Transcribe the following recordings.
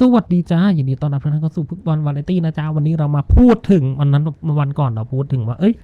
สวัสดีจ้ายินดีต้อนรับทุกท่านเข้าสู่ฟุตบอลวาไรตี้นะจ้าวันนี้เรามาพูดถึงวันนั้นวันก่อนเราพูดถึงว่า เอ้ย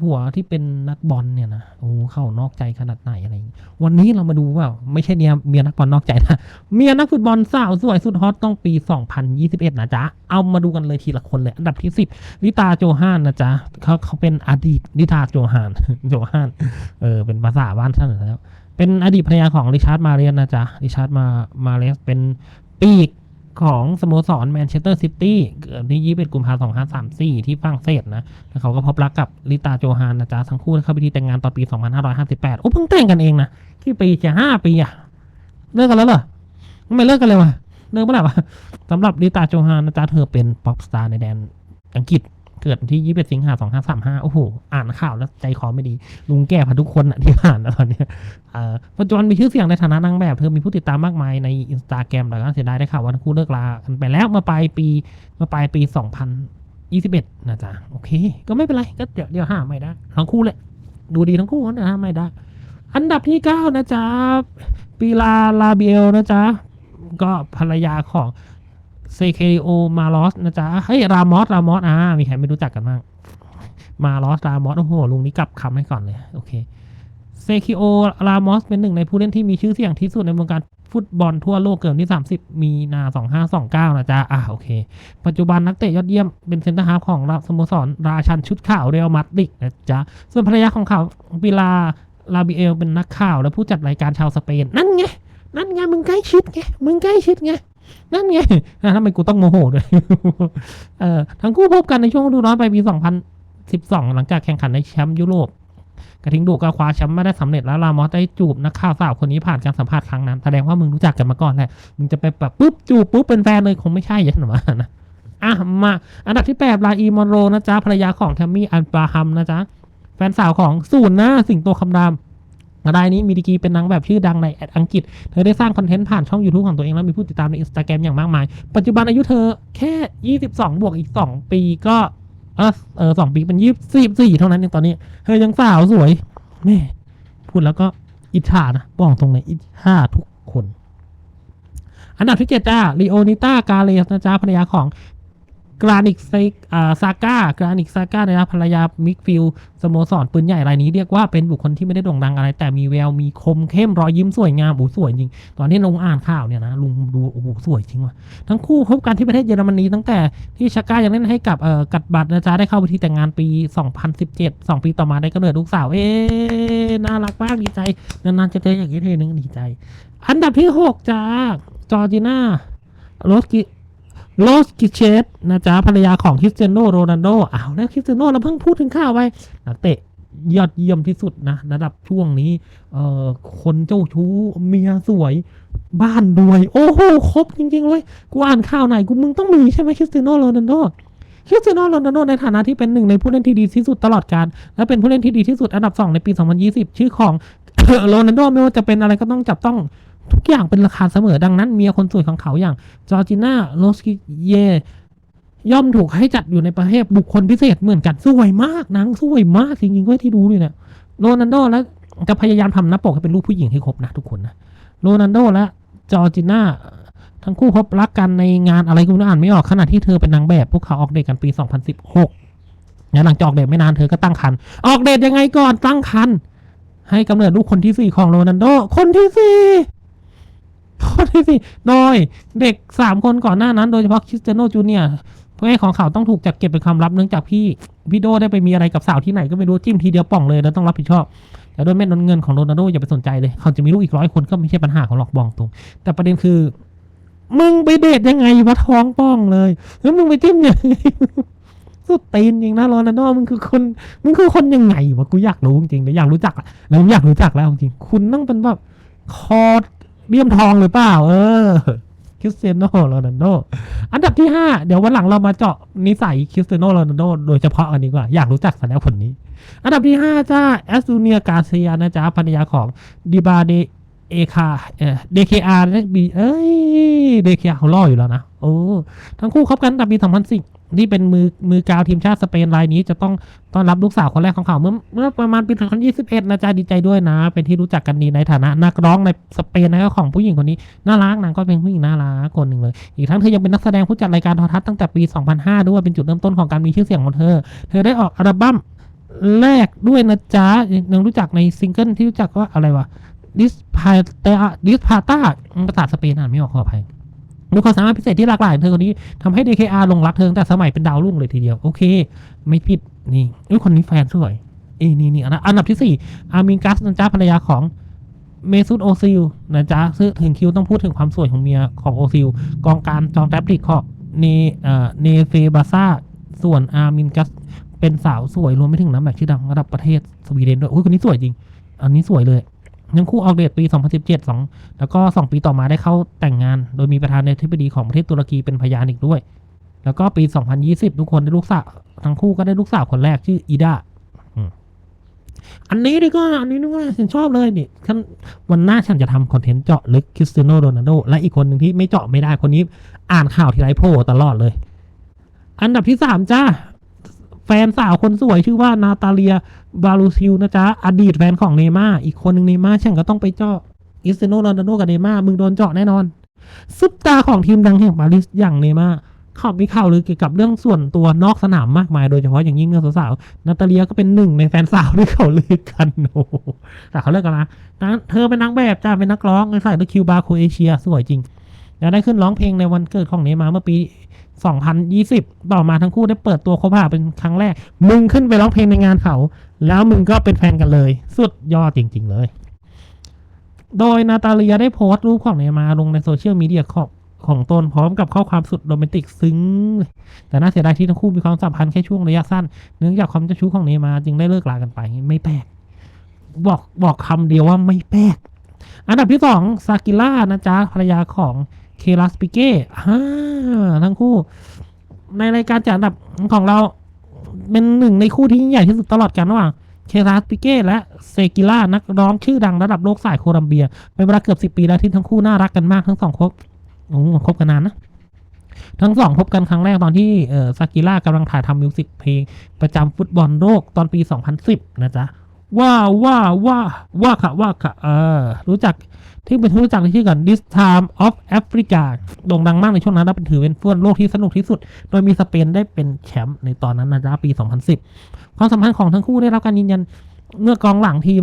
ผัวที่เป็นนักบอลเนี่ยนะโอ้เข้านอกใจขนาดไหนอะไรอย่างงี้วันนี้เรามาดูว่าไม่ใช่เนี่ยเมียนักบอลนอกใจนะเมียนักฟุตบอลสาวสวยสุดฮอตต้องปี 2021 นะจ๊ะเอามาดูกันเลยทีละคนเลย อันดับที่ 10ลิตาโจฮานนะจ๊ะเขาเขาเป็นอดีตลิตาโจฮานโจฮานเออเป็นภาษาบ้านท่านแล้ว เป็นอดีตภรรยาของริชาร์ดมาเรียนนะจ๊ะริชาร์ดมามาเรสเป็นปีก ของสโมสรแมนเชสเตอร์ซิตี้เกิดที่ 21 กุมภาพันธ์2534 ที่ฝรั่งเศสนะ แล้วเขาก็พบรักกับลิตาโจฮานนะจ๊ะ ทั้งคู่เข้าพิธีแต่งงานตอนปี 2558 โอ้เพิ่งแต่งกันเองนะที่ปีจะห้าปีอะเลิกกันแล้วเหรอไม่เลิกกันเลยวะเลิกเมื่อไหร่วะสำหรับลิตาโจฮานนะจ๊ะ เธอเป็นป๊อปสตาร์ในแดนอังกฤษ เกิดวันที่21สิงหาคม2535โอ้โห อ่านข่าวแล้วใจคอไม่ดี ลุงแก่พาทุกคนอะที่อ่านตอนเนี้ยเอ่อปัจจุบันมีชื่อเสียงในฐานะนางแบบ เธอมีผู้ติดตามมากมายในอินสตาแกรมแต่ก็เสียดายได้ข่าวว่าทั้งคู่เลิกลากันไปแล้วมื่อปลายปีมื่อปลายปี2021นะจ๊ะโอเค ก็ไม่เป็นไรก็เดี๋ยวเดี๋ยวหาไม่ได้ทั้งคู่แหละดูดีทั้งคู่นะหาไม่ได้ อันดับที่9นะจ๊ะปีลาลาเบลนะจ๊ะก็ภรรยาของ เซเคโอมาลอสนะจ๊ะ เฮ้ย รามอส รามอส อ่า มีใครไม่รู้จักกันบ้าง มาลอส รามอส โอ้โห ลุงนี้กลับคำให้ก่อนเลย โอเค เซคิโอ รามอส เป็นหนึ่งในผู้เล่นที่มีชื่อเสียงที่สุดในวงการฟุตบอลทั่วโลกเกิดที่ 30 มีนา 2529 นะจ๊ะ อะโอเค ปัจจุบันนักเตะยอดเยี่ยมเป็นเซนเตอร์ฮาฟของสโมสรราชันชุดข่าวเรอัลมาดริดนะจ๊ะ ส่วนภรรยาของเขาปิลาลาบิเอลเป็นนักข่าวและผู้จัดรายการชาวสเปน นั่นไง นั่นไง มึงใกล้ชิดไง มึงใกล้ชิดไง นั่นไงอะทำไมกูต้องโมโหด้วยเออทั้งคู่พบกันในช่วงฤดูร้อนไปปี 2012 หลังจากแข่งขันในแชมป์ยุโรปกระทิงดุก็คว้าแชมป์ไม่ได้สำเร็จแล้วลามอสได้จูบนักข่าวสาวคนนี้ผ่านการสัมภาษณ์ครั้งนั้น แสดงว่ามึงรู้จักกันมาก่อนแหละ มึงจะไปแบบปุ๊บจูบปุ๊บเป็นแฟนเลยคงไม่ใช่อยันหรอวะนะอะมา อันดับที่แปดลาอีมอนโรนะจ๊ะภรรยาของแทมมี่อันบราฮัมนะจ๊ะแฟนสาวของศูนย์นะสิงโตคำราม รายนี้มีดีกรีเป็นนางแบบชื่อดังในอังกฤษ เธอได้สร้างคอนเทนต์ผ่านช่อง YouTube ของตัวเองแล้วมีผู้ติดตามในอินสตาแกรมอย่างมากมาย ปัจจุบันอายุเธอแค่ 22 บวกอีก 2 ปีก็เออเออสองปีเป็นยี่สิบสี่เท่านั้นเองตอนนี้ เธอยังสาวสวยแม่พูดแล้วก็อิจฉานะบอกตรงเลยอิจฉาทุกคน อันดับที่เจ็ดจ้าลีโอนิต้ากาเลสนะจ๊ะภรรยาของ กรานิกซาก้ากรานิกซาก้านะภรรยามิกฟิลสโมสรปืนใหญ่รายนี้เรียกว่าเป็นบุคคลที่ไม่ได้โด่งดังอะไร แต่มีแววมีคมเข้มรอยยิ้มสวยงามโอ้สวยจริง ตอนที่ลงอ่านข่าวเนี่ยนะลุงดูโอ้โหสวยจริงว่ะทั้งคู่พบกันที่ประเทศเยอรมนีตั้งแต่ที่ชาก้ายังเล่นให้กับเอ่อกัดบัตรนะจ๊ะได้เข้าไปที่แต่งงานปี 2017 2 ปีต่อมาได้กำเนิดลูกสาวเอ๊น่ารักมากดีใจนานๆจะเจออย่างนี้ทีนึงดีใจ อันดับที่ 6จ้าจอร์จิน่าโรสกิ โรสกิเชสนะจ๊ะภรรยาของคริสเตียโนโรนัลโดอ้าวแล้วคริสเตียโนเราเพิ่งพูดถึงข่าวไปนักเตะยอดเยี่ยมที่สุดนะระดับช่วงนี้เอ่อคนเจ้าชู้เมียสวยบ้านรวย โอ้โหครบจริงๆเลยกูอ่านข่าวไหนกูมึงต้องมีใช่ไหมคริสเตียโนโรนัลโดคริสเตียโนโรนัลโดในฐานะที่เป็นหนึ่งในผู้เล่นที่ดีที่สุดตลอดกาลและเป็นผู้เล่นที่ดีที่สุดอันดับ 2 ในปี 2020 ชื่อของโรนัลโดไม่ว่าจะเป็นอะไรก็ต้องจับต้อง ทุกอย่างเป็นราคาเสมอดังนั้นเมียคนสวยของเขาอย่างจอร์จิน่าโรสกิเยย่อมถูกให้จัดอยู่ในประเภทบุคคลพิเศษเหมือนกันสวยมากนางสวยมากจริงๆเว้ยที่ดูเลยเนี่ยโรนัลโดแล้วจะพยายามทำหน้าปกให้เป็นรูปผู้หญิงให้ครบนะทุกคนนะโรนัลโดและจอร์จิน่าทั้งคู่พบรักกันในงานอะไรกูอ่านไม่ออกขณะที่เธอเป็นนางแบบ พวกเขาออกเดทกันปี 2016แล้วหลังจากออกเดทไม่นานเธอก็ตั้งครรภ์ออกเดทยังไงก่อนตั้งครรภ์ให้กำเนิดลูกคนที่สี่ของโรนัลโด คนที่ สี่คนที่สี่โดยเด็กสามคนก่อนหน้านั้นโดยเฉพาะคริสเตียโนจูเนียร์แม่ของเขาต้องถูกจัดเก็บเป็นความลับเนื่องจากพี่พี่โดได้ไปมีอะไรกับสาวที่ไหนก็ไม่รู้จิ้มทีเดียวป่องเลยแล้วต้องรับผิดชอบแต่ด้วยเม็ดเงินของโรนัลโดอย่าไปสนใจเลย เขาจะมีลูกอีกร้อยคนก็ไม่ใช่ปัญหาของหลอกบองตรง แต่ประเด็นคือ มึงไปเดทยังไงวะท้องป้องเลยแล้วมึงไปจิ้มยังไงสุดตีนจริงนะโรนัลโดมึงคือคนมึงคือคนยังไงวะกูอยากรู้จริงๆเลยอยากรู้จักอะแล้วอยากรู้จักแล้วจริงคุณต้องเป็นแบบคอ เลี่ยมทองหรือเปล่า เออคริสเตียโนโรนัลโดอันดับที่ห้าเดี๋ยววันหลังเรามาเจาะนิสัยคริสเตียโนโรนัลโดโดยเฉพาะอันนี้กว่า อยากรู้จักซะแล้วคนนี้ อันดับที่ห้าจ้าแอสตูเนียกาเซียนะจ๊ะภรรยาของดิบาเดเอคาเอ่อเดเคอาร์นะบีเอ้ยเดเคอาร์เขาล่ออยู่แล้วนะโอ้ทั้งคู่คบกันตั้งแต่ปี2010 ที่เป็นมือมือกาวทีมชาติสเปนรายนี้จะต้องต้อนรับลูกสาวคนแรกของเขาเมื่อเมื่อประมาณปี 2021 นะจ๊ะดีใจด้วยนะ เป็นที่รู้จักกันดีในฐานะนักร้องในสเปนนะครับของผู้หญิงคนนี้น่ารักนางก็เป็นผู้หญิงน่ารักคนหนึ่งเลย อีกทั้งเธอยังเป็นนักแสดงผู้จัดรายการโทรทัศน์ตั้งแต่ปี 2005 ด้วยเป็นจุดเริ่มต้นของการมีชื่อเสียงของเธอ เธอได้ออกอัลบั้มแรกด้วยนะจ๊ะยังรู้จักในซิงเกิลที่รู้จักว่าอะไรวะดิสพาตาดิสพาตาภาษาสเปนอ่านไม่ออกขออภัย ด้วยความสามารถพิเศษที่หลากหลายของเธอคนนี้ทำให้ DKR ลงรักเธอตั้งแต่สมัยเป็นดาวรุ่งเลยทีเดียว โอเค ไม่ผิดนี่อุ้ยคนนี้แฟนสวย เอ้ยนี่นี่อันดับอันดับที่สี่อามินกัสนะจ๊ะภรรยาของเมซุตโอซิลนะจ๊ะซึ่งถึงคิวต้องพูดถึงความสวยของเมียของโอซิลกองการจองแท็บลิกของเนเอ่อเนเฟบาซาส่วนอามินกัสเป็นสาวสวยรวมไปถึงน้ำแบบชื่อดังระดับประเทศสวีเดนด้วยอุ้ยคนนี้สวยจริง อันนี้สวยเลย ทั้งคู่ออกเดทปี 2017 2 แล้วก็ 2 ปีต่อมาได้เข้าแต่งงาน โดยมีประธานาธิบดีของประเทศตุรกีเป็นพยานอีกด้วย แล้วก็ปี 2020 ทุกคนได้ลูกสาวทั้งคู่ก็ได้ลูกสาวคนแรกชื่ออีดาอันนี้ดีกว่าอันนี้ดีกว่าฉันชอบเลยนี่ฉันวันหน้าฉันจะทำคอนเทนต์เจาะลึกคริสเตียโนโรนัลโดและอีกคนหนึ่งที่ไม่เจาะไม่ได้คนนี้ อ่านข่าวทีไรโผล่ตลอดเลย อันดับที่สามจ้า แฟนสาวคนสวยชื่อว่านาตาเลียบาลูซิลนะจ๊ะ อดีตแฟนของเนม่าอีกคนหนึ่งเนม่าฉันก็ต้องไปเจาะอิสเตโนโรนัลโดกับเนม่ามึงโดนเจาะแน่นอน ซุปตาของทีมดังแห่งปารีสอย่างเนม่าเขามีข่าวลือเกี่ยวกับเรื่องส่วนตัวนอกสนามมากมาย โดยเฉพาะอย่างยิ่งเรื่องสาวๆนาตาเลียก็เป็นหนึ่งในแฟนสาวที่เขาลือกันโอ้แต่เขาเลิกกันนะนะเธอเป็นนางแบบจ้าเป็นนักร้องใส่ด้วคิวบาโคเอเชียสวยจริงแล้วได้ขึ้นร้องเพลงในวันเกิดของเนย์มาเมื่อปี 2020 ต่อมาทั้งคู่ได้เปิดตัวคบหาเป็นครั้งแรก มึงขึ้นไปร้องเพลงในงานเขา แล้วมึงก็เป็นแฟนกันเลย สุดยอดจริง ๆ เลย โดยนาตาเลียได้โพสต์รูปของเนยมาลงในโซเชียลมีเดียของของตนพร้อมกับข้อความสุดโรแมนติกซึ้ง แต่น่าเสียดายที่ทั้งคู่มีความสัมพันธ์แค่ช่วงระยะสั้น เนื่องจากความเจ้าชู้ของเนยมาจึงได้เลิกลากันไป ไม่แปลก บอกบอกคำเดียวว่าไม่แปลก อันดับที่สองซากิล่านะจ๊ะภรรยาของ เคลัสปิเก้ฮ่าทั้งคู่ ในรายการจัดอันดับของเราเป็นหนึ่งในคู่ที่ใหญ่ที่สุดตลอดกันระหว่างเคลัสปิเก้และเซกิล่านักร้องชื่อดังระดับโลกสายโคลัมเบีย เป็นเวลาเกือบสิบปีแล้วที่ทั้งคู่น่ารักกันมากทั้งสองคบโอ้คบกันนานนะทั้งสองพบกันครั้งแรกตอนที่เออซากิล่ากำลังถ่ายทำมิวสิกเพลงประจำฟุตบอลโลกตอนปี 2010 นะจ๊ะ ว่าว่าว่าว่าค่ะว่าค่ะเออรู้จักที่เป็นที่รู้จักในชื่อกัน This Time of Africa โด่งดังมากในช่วงนั้นและเป็นถือเป็นฟุตบอลโลกที่สนุกที่สุด โดยมีสเปนได้เป็นแชมป์ในตอนนั้นนะจ๊ะปี 2010 ความสัมพันธ์ของทั้งคู่ได้รับการยืนยันเมื่อกองหลังทีม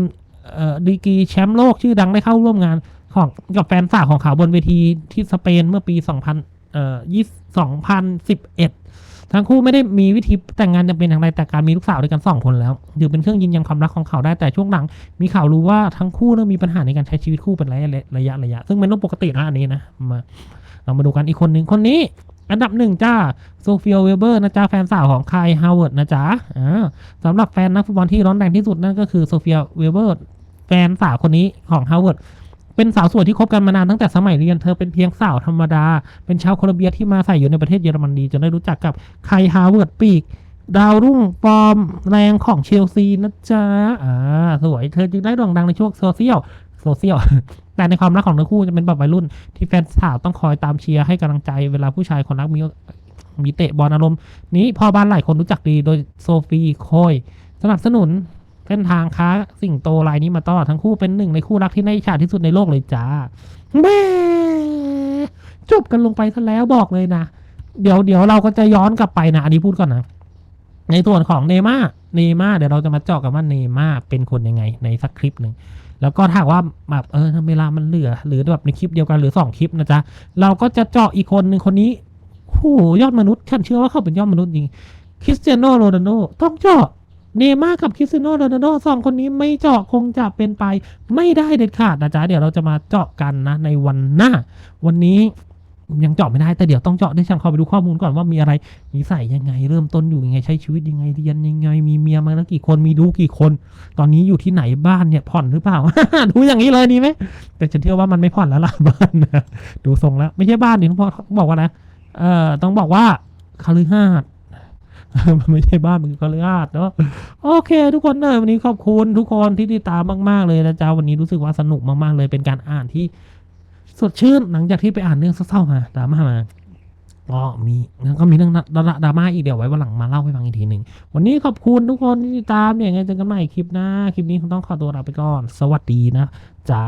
เอ่อดีกีแชมป์โลกชื่อดังได้เข้าร่วมงานของกับแฟนสาวของเขาบนเวทีที่สเปนเมื่อปี 2000เอ่อ2011 ทั้งคู่ไม่ได้มีวิธีแต่งงานจำเป็นอย่างไรแต่การมีลูกสาวด้วยกันสองคนแล้วถือเป็นเครื่องยืนยันความรักของเขาได้แต่ช่วงหลัง มีข่าวรู้ว่าทั้งคู่เริ่มมีปัญหาในการใช้ชีวิตคู่เป็นระยะระยะระยะ ซึ่งเป็นเรื่องปกตินะอันนี้นะมาเรามาดูกันอีกคนหนึ่งคนนี้ อันดับหนึ่งจ้าโซเฟียเวเบอร์นะจ๊ะแฟนสาวของคายฮาวเวิร์ดนะจ๊ะอ่าสำหรับแฟนนักฟุตบอลที่ร้อนแรงที่สุดนั่นก็คือโซเฟียเวเบอร์แฟนสาวคนนี้ของฮาวเวิร์ด เป็นสาวสวยที่คบกันมานานตั้งแต่สมัยเรียน เธอเป็นเพียงสาวธรรมดา เป็นชาวโคลอมเบียที่มาใส่อยู่ในประเทศเยอรมนีจนได้รู้จักกับไคฮาวเวิร์ดปีกดาวรุ่งฟอร์มแรงของเชลซีนะจ๊ะ อ่า สวย เธอจึงได้โด่งดังในช่วงโซเชียล โซเชียล แต่ในความรักของทั้งคู่จะเป็นแบบวัยรุ่น ที่แฟนสาวต้องคอยตามเชียร์ให้กำลังใจเวลาผู้ชายคนรักมีมีเตะบอลอารมณ์ นี้พ่อบ้านหลายคนรู้จักดีโดยโซฟีโคยสนับสนุน เส้นทางค้าสิ่งโตรายนี้มาตลอดทั้งคู่เป็นหนึ่งในคู่รักที่น่าอิจฉาที่สุดในโลกเลยจ้าแม่จบกันลงไปซะแล้วบอกเลยนะเดี๋ยวเดี๋ยวเราก็จะย้อนกลับไปนะ อันนี้พูดก่อนนะ ในส่วนของเนม่าเนม่าเดี๋ยวเราจะมาเจาะกันว่าเนม่าเป็นคนยังไง ในสักคลิปหนึ่งแล้วก็ถ้าว่าแบบเออถ้าเวลามันเหลือ หรือแบบในคลิปเดียวกันหรือสองคลิปนะจ๊ะเราก็จะเจาะอีกคนหนึ่งคนนี้โหยอดมนุษย์ฉันเชื่อว่าเขาเป็นยอดมนุษย์จริงคริสเตียโนโรนัลโดต้องเจาะ เนย์ม่าร์กับคริสเตโนโรนัลโดสองคนนี้ไม่เจาะคงจะเป็นไป ไม่ได้เด็ดขาดนะจ๊ะเดี๋ยวเราจะมาเจาะกันนะในวันหน้า วันนี้ยังเจาะไม่ได้แต่เดี๋ยวต้องเจาะด้วยฉันขอไปดูข้อมูลก่อนว่ามีอะไรนิสัยยังไง เริ่มต้นอยู่ยังไงใช้ชีวิตยังไงเรียนยังไง มีเมียมาแล้วกี่คนมีลูกกี่คน ตอนนี้อยู่ที่ไหนบ้านเนี่ยผ่อนหรือเปล่า ดูอย่างนี้เลยดีไหมแต่ฉันเชื่อว่ามันไม่ผ่อนแล้วล่ะบ้านนะดูทรงแล้ว ไม่ใช่บ้านดิพ่อบอกว่านะเอ่อต้องบอกว่าคาลือหา มันไม่ใช่บ้านมันคือคาลือาดเนาะโอเคทุกคนเลยวันนี้ขอบคุณทุกคนที่ติดตามมากๆเลยนะจ๊ะวันนี้รู้สึกว่าสนุกมากๆเลยเป็นการอ่านที่สดชื่นหลังจากที่ไปอ่านเรื่องเศร้าๆมาดราม่ามาก็มีแล้วก็มีเรื่องดราดราม่าอีกเดี๋ยวไว้วันหลังมาเล่าให้ฟังอีกทีหนึ่งวันนี้ขอบคุณทุกคนที่ติดตามเนี่ยยังไงเจอกันใหม่คลิปหน้าคลิปนี้คงต้องขอตัวลาไปก่อน สวัสดีนะจ๋า